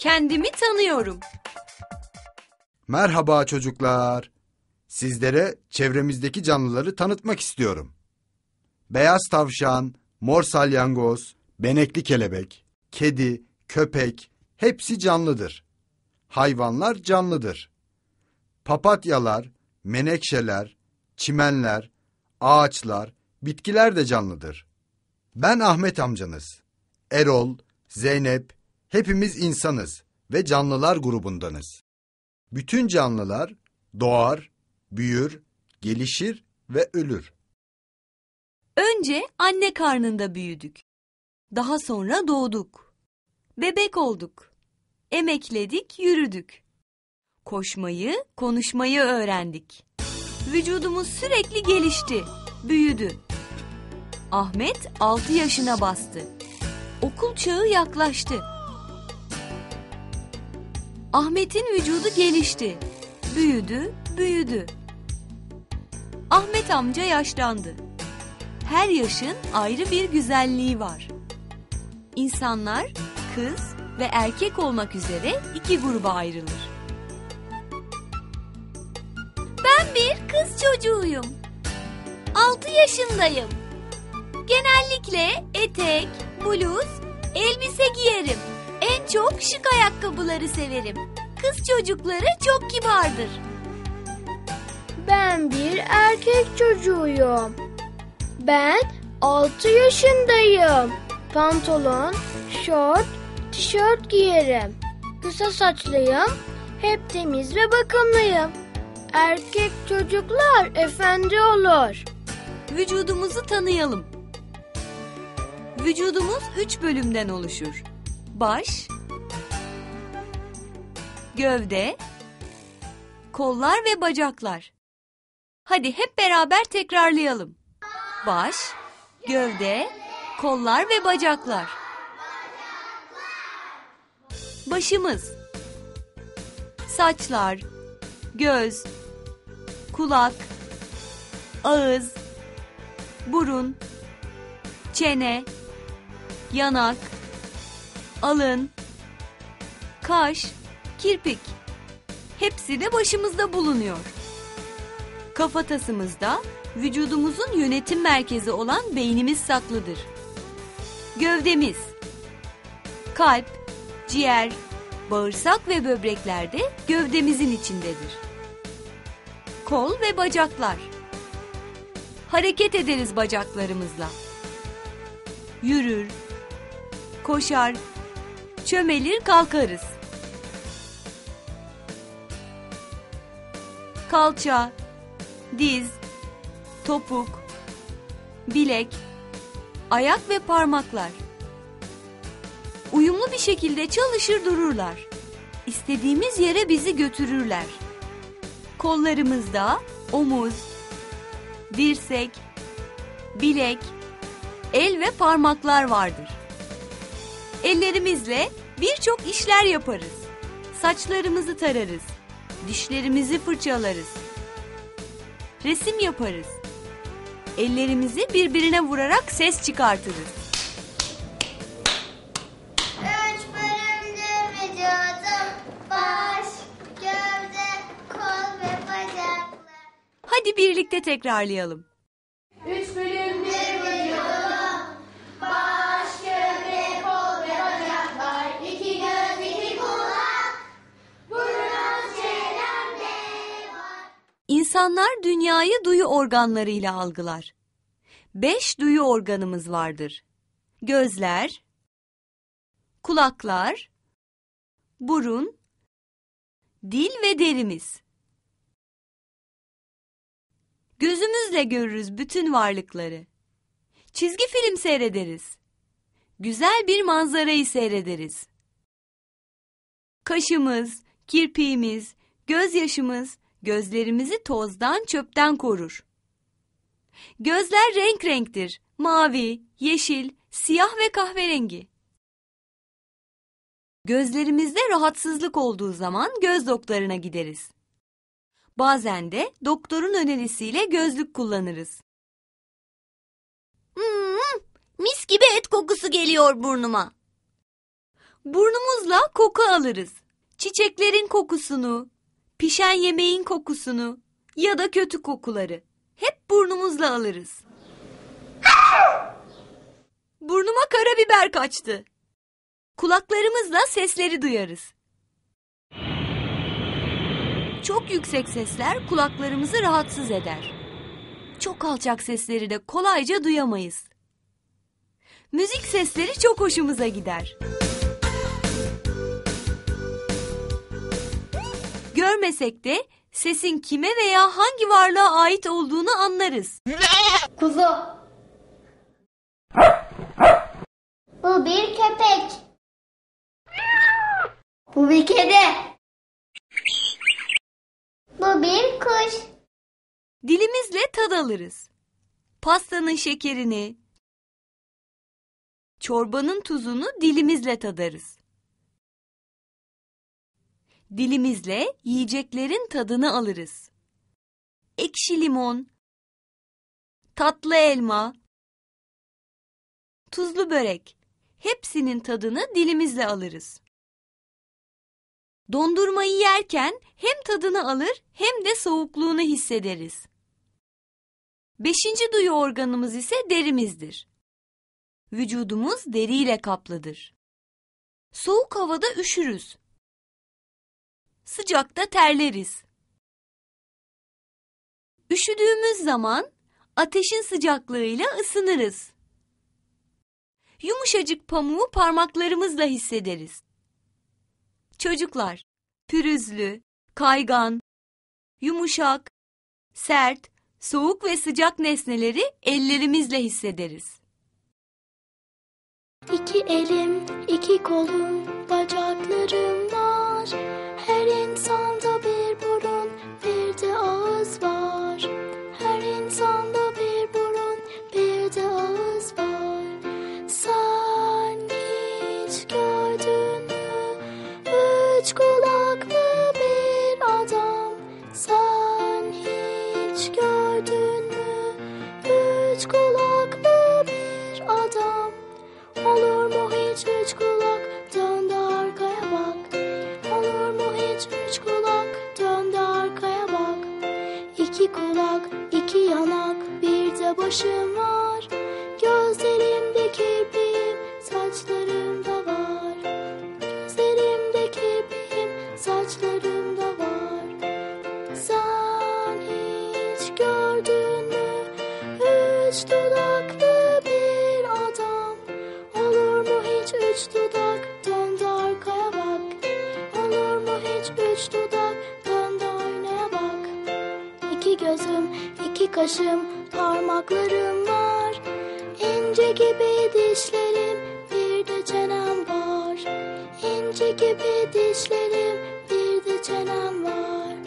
Kendimi tanıyorum. Merhaba çocuklar. Sizlere çevremizdeki canlıları tanıtmak istiyorum. Beyaz tavşan, mor salyangoz, benekli kelebek, kedi, köpek hepsi canlıdır. Hayvanlar canlıdır. Papatyalar, menekşeler, çimenler, ağaçlar, bitkiler de canlıdır. Ben Ahmet amcanız. Erol, Zeynep, hepimiz insanız ve canlılar grubundanız. Bütün canlılar doğar, büyür, gelişir ve ölür. Önce anne karnında büyüdük. Daha sonra doğduk. Bebek olduk. Emekledik, yürüdük. Koşmayı, konuşmayı öğrendik. Vücudumuz sürekli gelişti, büyüdü. Ahmet 6 yaşına bastı. Okul çağı yaklaştı. Ahmet'in vücudu gelişti. Büyüdü, büyüdü. Ahmet amca yaşlandı. Her yaşın ayrı bir güzelliği var. İnsanlar kız ve erkek olmak üzere iki gruba ayrılır. Ben bir kız çocuğuyum. 6 yaşındayım. Genellikle etek, bluz, elbise giyerim. En çok şık ayakkabıları severim. Kız çocukları çok kibardır. Ben bir erkek çocuğuyum. Ben 6 yaşındayım. Pantolon, şort, tişört giyerim. Kısa saçlıyım. Hep temiz ve bakımlıyım. Erkek çocuklar efendi olur. Vücudumuzu tanıyalım. Vücudumuz üç bölümden oluşur. Baş, gövde, kollar ve bacaklar. Hadi hep beraber tekrarlayalım. Baş, gövde, kollar ve bacaklar. Başımız, saçlar, göz, kulak, ağız, burun, çene, yanak, alın, kaş, kirpik. Hepsi de başımızda bulunuyor. Kafatasımızda vücudumuzun yönetim merkezi olan beynimiz saklıdır. Gövdemiz, kalp, ciğer, bağırsak ve böbrekler de gövdemizin içindedir. Kol ve bacaklar. Hareket ederiz bacaklarımızla. Yürür, koşar, çömelir kalkarız. Kalça, diz, topuk, bilek, ayak ve parmaklar. Uyumlu bir şekilde çalışır dururlar. İstediğimiz yere bizi götürürler. Kollarımızda omuz, dirsek, bilek, el ve parmaklar vardır. Ellerimizle birçok işler yaparız. Saçlarımızı tararız. Dişlerimizi fırçalarız. Resim yaparız. Ellerimizi birbirine vurarak ses çıkartırız. Üç bölümlü vücudum, baş, gövde, kol ve bacaklar. Hadi birlikte tekrarlayalım. İnsanlar dünyayı duyu organlarıyla algılar. Beş duyu organımız vardır. Gözler, kulaklar, burun, dil ve derimiz. Gözümüzle görürüz bütün varlıkları. Çizgi film seyrederiz. Güzel bir manzarayı seyrederiz. Kaşımız, kirpiğimiz, gözyaşımız gözlerimizi tozdan, çöpten korur. Gözler renk renktir. Mavi, yeşil, siyah ve kahverengi. Gözlerimizde rahatsızlık olduğu zaman göz doktoruna gideriz. Bazen de doktorun önerisiyle gözlük kullanırız. Hmm, mis gibi et kokusu geliyor burnuma. Burnumuzla koku alırız. Çiçeklerin kokusunu, pişen yemeğin kokusunu ya da kötü kokuları. Hep burnumuzla alırız. Burnuma karabiber kaçtı. Kulaklarımızla sesleri duyarız. Çok yüksek sesler kulaklarımızı rahatsız eder. Çok alçak sesleri de kolayca duyamayız. Müzik sesleri çok hoşumuza gider. Görmesek de sesin kime veya hangi varlığa ait olduğunu anlarız. Kuzu. Bu bir köpek. Bu bir kedi. Bu bir kuş. Dilimizle tad alırız. Pastanın şekerini, çorbanın tuzunu dilimizle tadarız. Dilimizle yiyeceklerin tadını alırız. Ekşi limon, tatlı elma, tuzlu börek hepsinin tadını dilimizle alırız. Dondurmayı yerken hem tadını alır hem de soğukluğunu hissederiz. Beşinci duyu organımız ise derimizdir. Vücudumuz deriyle kaplıdır. Soğuk havada üşürüz. Sıcakta terleriz. Üşüdüğümüz zaman ateşin sıcaklığıyla ısınırız. Yumuşacık pamuğu parmaklarımızla hissederiz. Çocuklar, pürüzlü, kaygan, yumuşak, sert, soğuk ve sıcak nesneleri ellerimizle hissederiz. İki elim, iki kolum, bacaklarım var. Her insanda başım var Gözlerimde kirpiğim saçlarımda var. Gözlerimde kirpiğim saçlarımda var. Sen hiç gördün mü? Üç dudaklı bir adam. Olur mu hiç üç dudak dön de arkaya bak? Olur mu hiç üç dudak dön aynaya bak? İki gözüm iki kaşım parmaklarım var. İnce gibi dişlerim bir de çenem var. İnce gibi dişlerim bir de çenem var